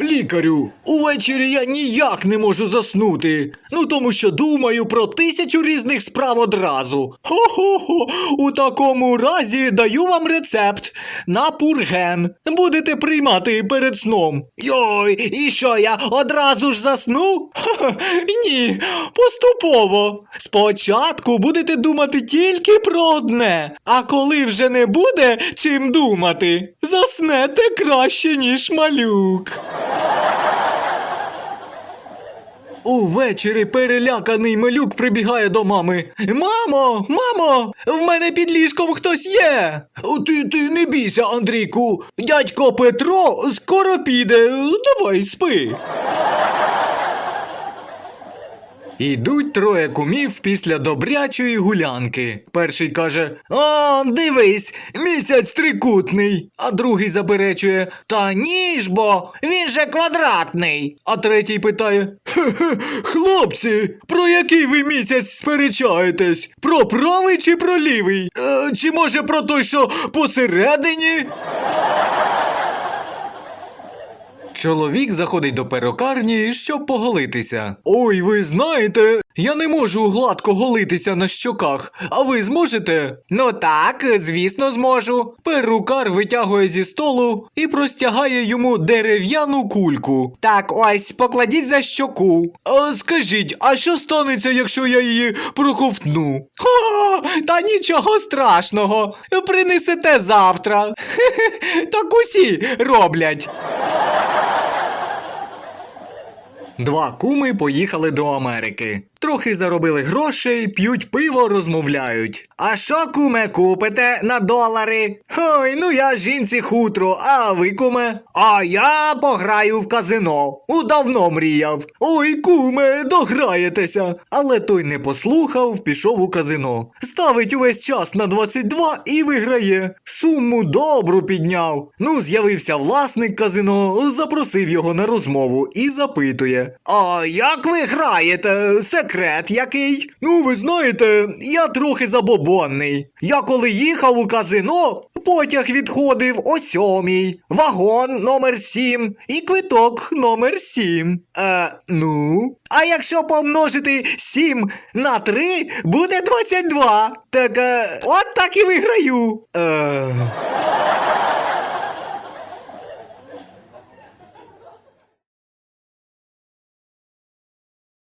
Лікарю, увечері я ніяк не можу заснути. Ну тому що думаю про тисячу різних справ одразу. Хо-хо-хо, у такому разі даю вам рецепт на пурген. Будете приймати перед сном. Йой, і що я одразу ж засну? Ха-ха, Ні, поступово. Спочатку будете думати тільки про одне, а коли вже не буде чим думати, заснете краще, ніж малюк. Увечері переляканий малюк прибігає до мами. Мамо, мамо, в мене під ліжком хтось є. Ти, ти не бійся, Андрійку. Дядько Петро скоро піде. Давай спи. Ідуть троє кумів після добрячої гулянки. Перший каже: А, дивись, місяць трикутний. А другий заперечує: Та ні ж бо, він же квадратний. А третій питає: Хе-хе, хлопці, про який ви місяць сперечаєтесь? Про правий чи про лівий? Е, чи може про той, що посередині? Чоловік заходить до перукарні, щоб поголитися. Ой, ви знаєте, я не можу гладко голитися на щоках, а ви зможете? Ну так, звісно, зможу. Перукар витягує зі столу і простягає йому дерев'яну кульку. Так, ось, покладіть за щоку. А, скажіть, а що станеться, якщо я її проковтну? Ха, та нічого страшного. Принесете завтра. Так усі роблять. Два куми поїхали до Америки. Трохи заробили грошей, п'ють пиво, розмовляють. А що, куме, купите на долари? Ой, ну я жінці хутро, а ви, куме? А я пограю в казино. Удавно мріяв. Ой, куме, дограєтеся. Але той не послухав, пішов у казино. Ставить увесь час на 22 і виграє. Суму добру підняв. Ну, з'явився власник казино, запросив його на розмову і запитує: А як ви граєте? Секрет який? Ну, ви знаєте, я трохи забобонний. Я коли їхав у казино, потяг відходив о сьомій, вагон номер сім і квиток номер сім. Е, ну. А якщо помножити 7 на 3, буде 22. Так, е, от так і виграю. Е...